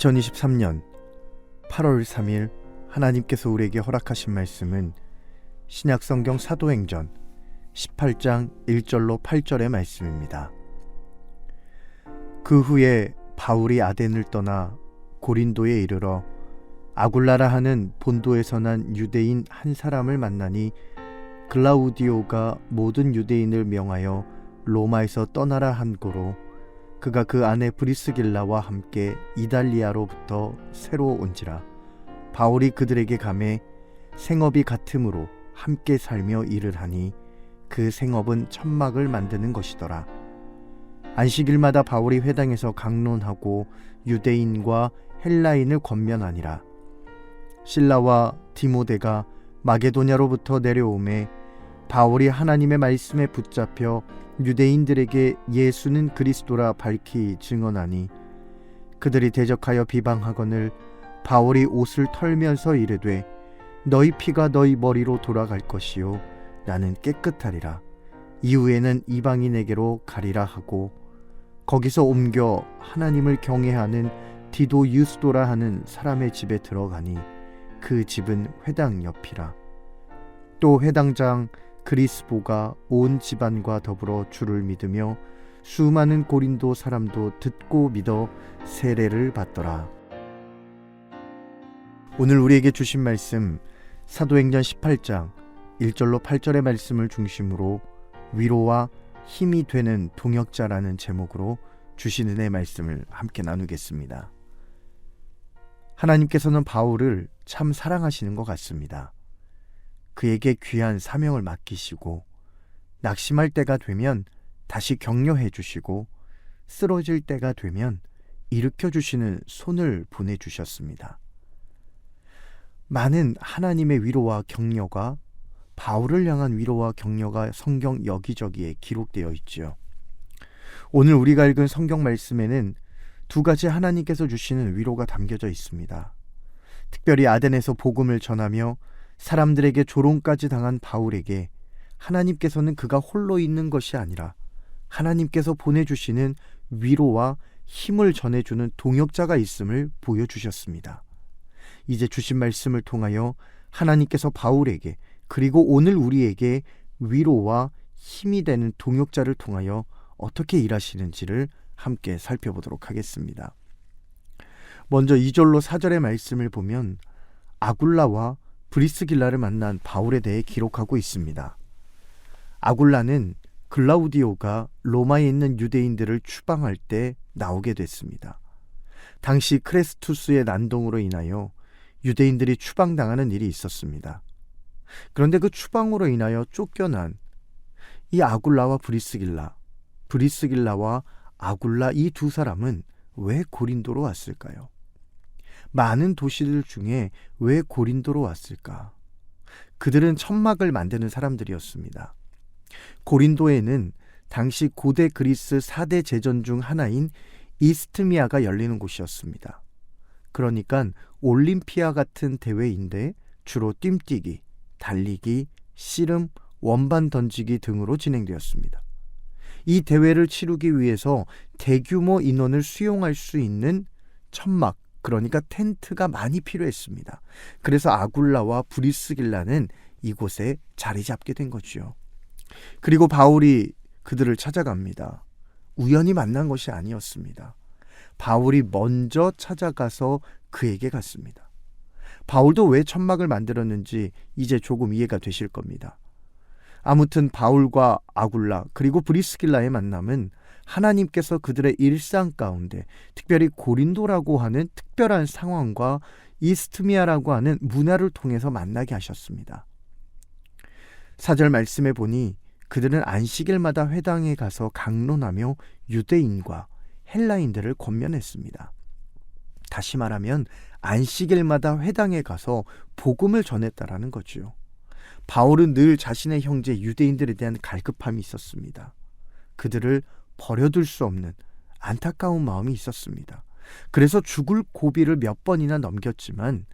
2023년 8월 3일 하나님께서 우리에게 허락하신 말씀은 신약성경 사도행전 18장 1절로 8절의 말씀입니다. 그 후에 바울이 아덴을 떠나 고린도에 이르러 아굴라라 하는 본도에서 난 유대인 한 사람을 만나니 글라우디오가 모든 유대인을 명하여 로마에서 떠나라 한 고로 그가 그 아내 브리스길라와 함께 이달리아로부터 새로 온지라 바울이 그들에게 감해 생업이 같으므로 함께 살며 일을 하니 그 생업은 천막을 만드는 것이더라. 안식일마다 바울이 회당에서 강론하고 유대인과 헬라인을 권면하니라. 신라와 디모데가 마게도냐로부터 내려오매 바울이 하나님의 말씀에 붙잡혀 유대인들에게 예수는 그리스도라 밝히 증언하니 그들이 대적하여 비방하거늘 바울이 옷을 털면서 이르되 너희 피가 너희 머리로 돌아갈 것이요 나는 깨끗하리라. 이후에는 이방인에게로 가리라 하고 거기서 옮겨 하나님을 경외하는 디도 유스도라 하는 사람의 집에 들어가니 그 집은 회당 옆이라. 또 회당장 그리스보가 온 집안과 더불어 주를 믿으며 수많은 고린도 사람도 듣고 믿어 세례를 받더라. 오늘 우리에게 주신 말씀 사도행전 18장 1절로 8절의 말씀을 중심으로 위로와 힘이 되는 동역자라는 제목으로 주신 은혜의 말씀을 함께 나누겠습니다. 하나님께서는 바울을 참 사랑하시는 것 같습니다. 그에게 귀한 사명을 맡기시고 낙심할 때가 되면 다시 격려해 주시고 쓰러질 때가 되면 일으켜 주시는 손을 보내 주셨습니다. 많은 하나님의 위로와 격려가 바울을 향한 위로와 격려가 성경 여기저기에 기록되어 있지요. 오늘 우리가 읽은 성경 말씀에는 두 가지 하나님께서 주시는 위로가 담겨져 있습니다. 특별히 아덴에서 복음을 전하며 사람들에게 조롱까지 당한 바울에게 하나님께서는 그가 홀로 있는 것이 아니라 하나님께서 보내주시는 위로와 힘을 전해주는 동역자가 있음을 보여주셨습니다. 이제 주신 말씀을 통하여 하나님께서 바울에게 그리고 오늘 우리에게 위로와 힘이 되는 동역자를 통하여 어떻게 일하시는지를 함께 살펴보도록 하겠습니다. 먼저 2절로 4절의 말씀을 보면 아굴라와 브리스길라를 만난 바울에 대해 기록하고 있습니다. 아굴라는 글라우디오가 로마에 있는 유대인들을 추방할 때 나오게 됐습니다. 당시 크레스투스의 난동으로 인하여 유대인들이 추방당하는 일이 있었습니다. 그런데 그 추방으로 인하여 쫓겨난 이 아굴라와 브리스길라, 브리스길라와 아굴라 이 두 사람은 왜 고린도로 왔을까요? 많은 도시들 중에 왜 고린도로 왔을까? 그들은 천막을 만드는 사람들이었습니다. 고린도에는 당시 고대 그리스 4대 제전 중 하나인 이스트미아가 열리는 곳이었습니다. 그러니까 올림피아 같은 대회인데 주로 뜀뛰기, 달리기, 씨름, 원반 던지기 등으로 진행되었습니다. 이 대회를 치르기 위해서 대규모 인원을 수용할 수 있는 천막, 그러니까 텐트가 많이 필요했습니다. 그래서 아굴라와 브리스길라는 이곳에 자리 잡게 된 거지요. 그리고 바울이 그들을 찾아갑니다. 우연히 만난 것이 아니었습니다. 바울이 먼저 찾아가서 그에게 갔습니다. 바울도 왜 천막을 만들었는지 이제 조금 이해가 되실 겁니다. 아무튼 바울과 아굴라 그리고 브리스길라의 만남은 하나님께서 그들의 일상 가운데 특별히 고린도라고 하는 특별한 상황과 이스트미아라고 하는 문화를 통해서 만나게 하셨습니다. 사절 말씀에 보니 그들은 안식일마다 회당에 가서 강론하며 유대인과 헬라인들을 권면했습니다. 다시 말하면 안식일마다 회당에 가서 복음을 전했다라는 거지요. 바울은 늘 자신의 형제 유대인들에 대한 갈급함이 있었습니다. 그들을 버려둘 수 없는 안타까운 마음이 있었습니다. 그래서 죽을 고비를 몇 번이나 넘겼지만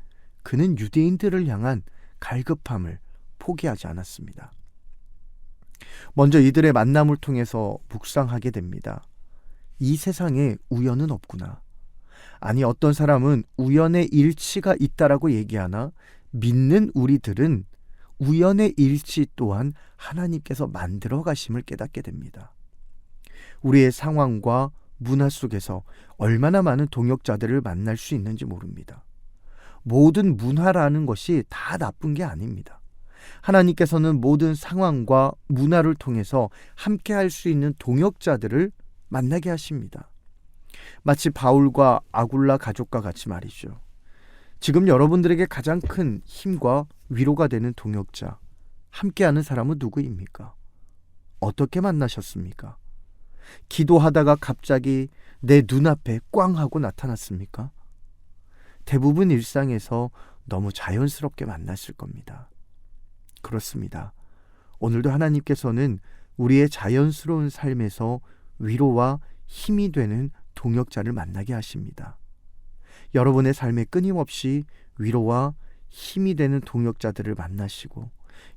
그는 유대인들을 향한 갈급함을 포기하지 않았습니다. 먼저 이들의 만남을 통해서 묵상하게 됩니다. 이 세상에 우연은 없구나. 아니 어떤 사람은 우연의 일치가 있다라고 얘기하나 믿는 우리들은 우연의 일치 또한 하나님께서 만들어 가심을 깨닫게 됩니다. 우리의 상황과 문화 속에서 얼마나 많은 동역자들을 만날 수 있는지 모릅니다. 모든 문화라는 것이 다 나쁜 게 아닙니다. 하나님께서는 모든 상황과 문화를 통해서 함께 할 수 있는 동역자들을 만나게 하십니다. 마치 바울과 아굴라 가족과 같이 말이죠. 지금 여러분들에게 가장 큰 힘과 위로가 되는 동역자, 함께하는 사람은 누구입니까? 어떻게 만나셨습니까? 기도하다가 갑자기 내 눈앞에 꽝 하고 나타났습니까? 대부분 일상에서 너무 자연스럽게 만났을 겁니다. 그렇습니다. 오늘도 하나님께서는 우리의 자연스러운 삶에서 위로와 힘이 되는 동역자를 만나게 하십니다. 여러분의 삶에 끊임없이 위로와 힘이 되는 동역자들을 만나시고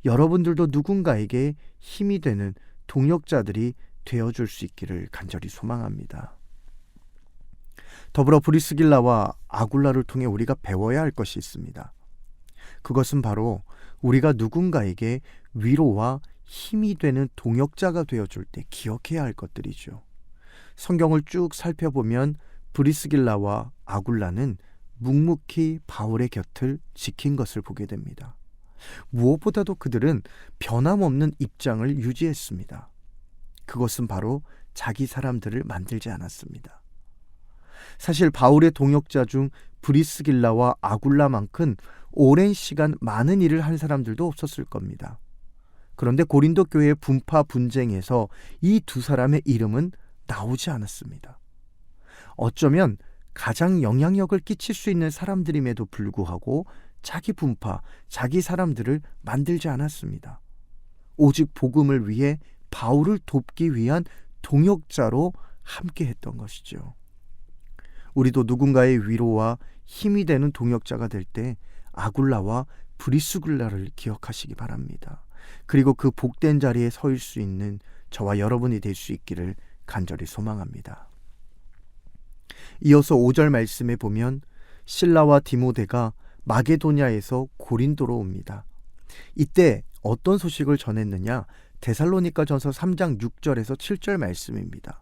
여러분들도 누군가에게 힘이 되는 동역자들이 되어줄 수 있기를 간절히 소망합니다. 더불어 브리스길라와 아굴라를 통해 우리가 배워야 할 것이 있습니다. 그것은 바로 우리가 누군가에게 위로와 힘이 되는 동역자가 되어줄 때 기억해야 할 것들이죠. 성경을 쭉 살펴보면 브리스길라와 아굴라는 묵묵히 바울의 곁을 지킨 것을 보게 됩니다. 무엇보다도 그들은 변함없는 입장을 유지했습니다. 그것은 바로 자기 사람들을 만들지 않았습니다. 사실 바울의 동역자 중 브리스길라와 아굴라만큼 오랜 시간 많은 일을 한 사람들도 없었을 겁니다. 그런데 고린도 교회 분파 분쟁에서 이 두 사람의 이름은 나오지 않았습니다. 어쩌면 가장 영향력을 끼칠 수 있는 사람들임에도 불구하고 자기 분파, 자기 사람들을 만들지 않았습니다. 오직 복음을 위해 바울을 돕기 위한 동역자로 함께 했던 것이죠. 우리도 누군가의 위로와 힘이 되는 동역자가 될 때 아굴라와 브리스굴라를 기억하시기 바랍니다. 그리고 그 복된 자리에 서 있을 수 있는 저와 여러분이 될 수 있기를 간절히 소망합니다. 이어서 5절 말씀에 보면 신라와 디모데가 마게도냐에서 고린도로 옵니다. 이때 어떤 소식을 전했느냐? 데살로니가 전서 3장 6절에서 7절 말씀입니다.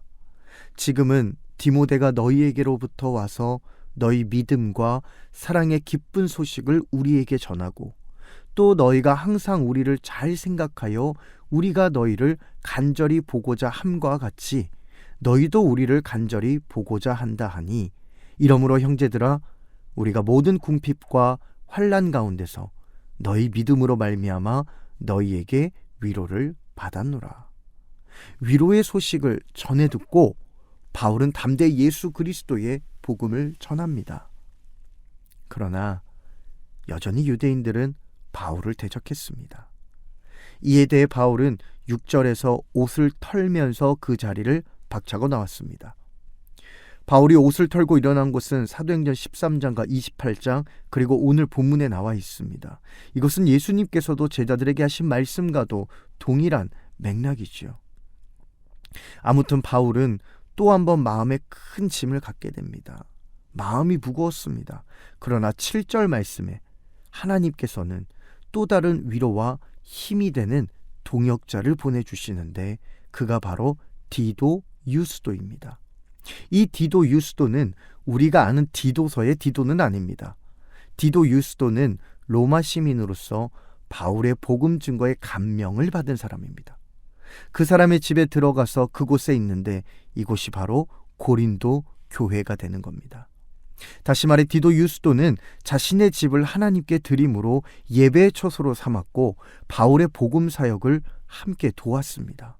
지금은 디모데가 너희에게로부터 와서 너희 믿음과 사랑의 기쁜 소식을 우리에게 전하고 또 너희가 항상 우리를 잘 생각하여 우리가 너희를 간절히 보고자 함과 같이 너희도 우리를 간절히 보고자 한다 하니 이러므로 형제들아 우리가 모든 궁핍과 환란 가운데서 너희 믿음으로 말미암아 너희에게 위로를 받았노라. 위로의 소식을 전해 듣고 바울은 담대히 예수 그리스도의 복음을 전합니다. 그러나 여전히 유대인들은 바울을 대적했습니다. 이에 대해 바울은 6절에서 옷을 털면서 그 자리를 박차고 나왔습니다. 바울이 옷을 털고 일어난 곳은 사도행전 13장과 28장 그리고 오늘 본문에 나와 있습니다. 이것은 예수님께서도 제자들에게 하신 말씀과도 동일한 맥락이지요. 아무튼 바울은 또 한 번 마음에 큰 짐을 갖게 됩니다. 마음이 무거웠습니다. 그러나 7절 말씀에 하나님께서는 또 다른 위로와 힘이 되는 동역자를 보내주시는데 그가 바로 디도 유스도입니다. 이 디도 유스도는 우리가 아는 디도서의 디도는 아닙니다. 디도 유스도는 로마 시민으로서 바울의 복음 증거의 감명을 받은 사람입니다. 그 사람의 집에 들어가서 그곳에 있는데 이곳이 바로 고린도 교회가 되는 겁니다. 다시 말해 디도 유스도는 자신의 집을 하나님께 드림으로 예배의 처소로 삼았고 바울의 복음 사역을 함께 도왔습니다.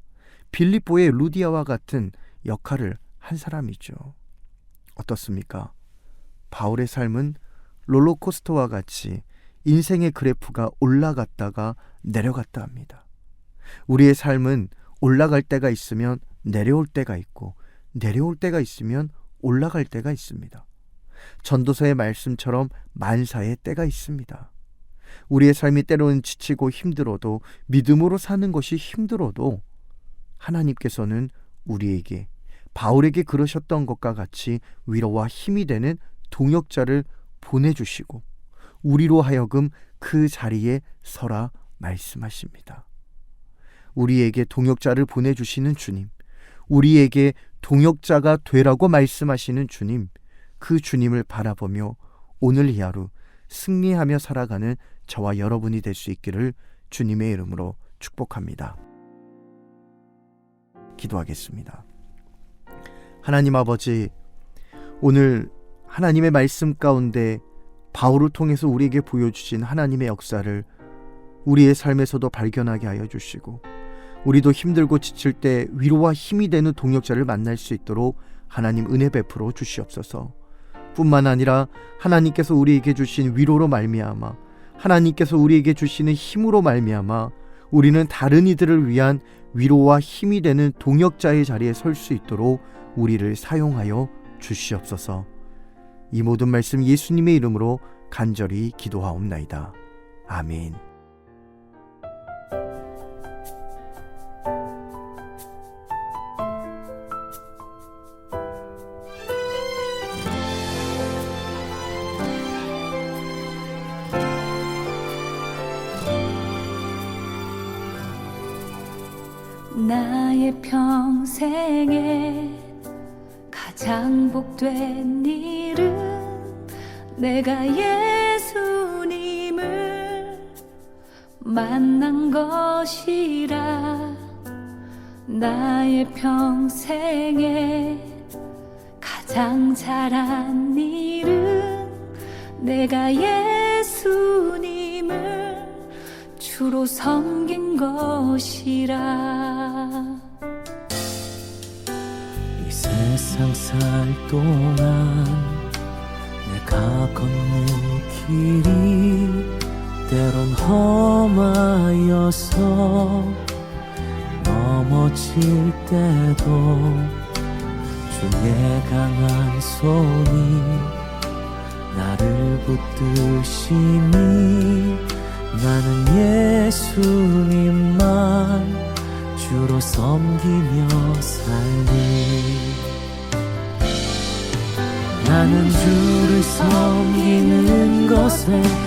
빌립보의 루디아와 같은 역할을 한 사람이죠. 어떻습니까? 바울의 삶은 롤러코스터와 같이 인생의 그래프가 올라갔다가 내려갔다 합니다. 우리의 삶은 올라갈 때가 있으면 내려올 때가 있고 내려올 때가 있으면 올라갈 때가 있습니다. 전도서의 말씀처럼 만사의 때가 있습니다. 우리의 삶이 때로는 지치고 힘들어도 믿음으로 사는 것이 힘들어도 하나님께서는 우리에게 바울에게 그러셨던 것과 같이 위로와 힘이 되는 동역자를 보내주시고 우리로 하여금 그 자리에 서라 말씀하십니다. 우리에게 동역자를 보내주시는 주님, 우리에게 동역자가 되라고 말씀하시는 주님, 그 주님을 바라보며 오늘 이 하루 승리하며 살아가는 저와 여러분이 될 수 있기를 주님의 이름으로 축복합니다. 기도하겠습니다. 하나님 아버지, 오늘 하나님의 말씀 가운데 바울을 통해서 우리에게 보여주신 하나님의 역사를 우리의 삶에서도 발견하게 하여 주시고, 우리도 힘들고 지칠 때 위로와 힘이 되는 동역자를 만날 수 있도록 하나님 은혜 베풀어 주시옵소서. 뿐만 아니라 하나님께서 우리에게 주신 위로로 말미암아 하나님께서 우리에게 주시는 힘으로 말미암아 우리는 다른 이들을 위한 위로와 힘이 되는 동역자의 자리에 설 수 있도록 우리를 사용하여 주시옵소서. 이 모든 말씀 예수님의 이름으로 간절히 기도하옵나이다. 아멘. 만난 것이라 나의 평생에 가장 잘한 일은 내가 예수님을 주로 섬긴 것이라. 이 세상 살 동안 내가 걷는 길이 때론 험하여서 넘어질 때도 주의 강한 손이 나를 붙드시니 나는 예수님만 주로 섬기며 살리. 나는 주를 섬기는 것에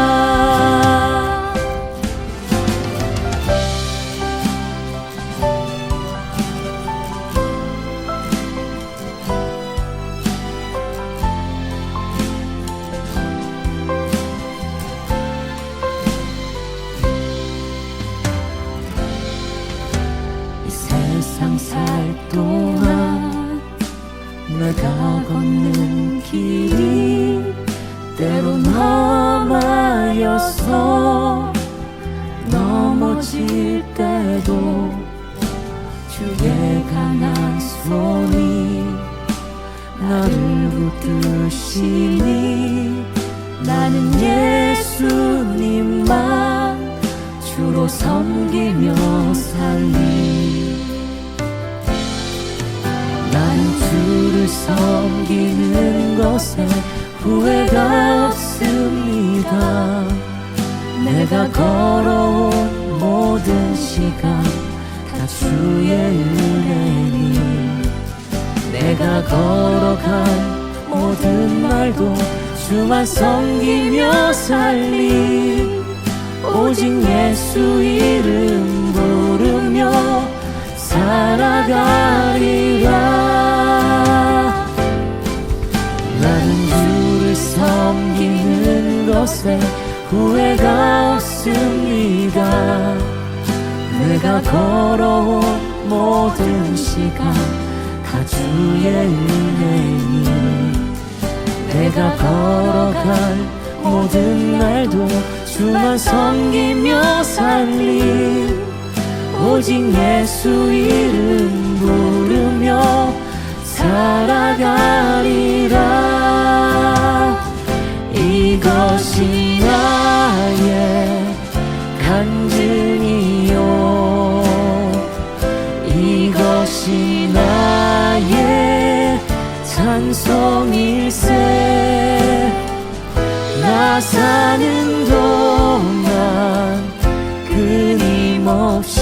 붙드시니 나는 예수님만 주로 섬기며 살리. 난 주를 섬기는 것에 후회가 없습니다. 내가 걸어온 모든 시간 다 주의 은혜니 내가 걸어간 모든 날도 주만 섬기며 살리 오직 예수 이름 부르며 살아가리라. 나는 주를 섬기는 것에 후회가 없습니다. 내가 걸어온 모든 시간 다 주의 은혜니. 내가 걸어갈 모든 날도 주만 섬기며 살리. 오직 예수 이름 부르며 살아가리라. 이것이 찬송일세. 나 사는 동안 끊임없이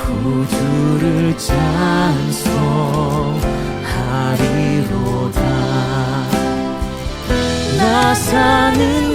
구주를 찬송하리로다. 나 사는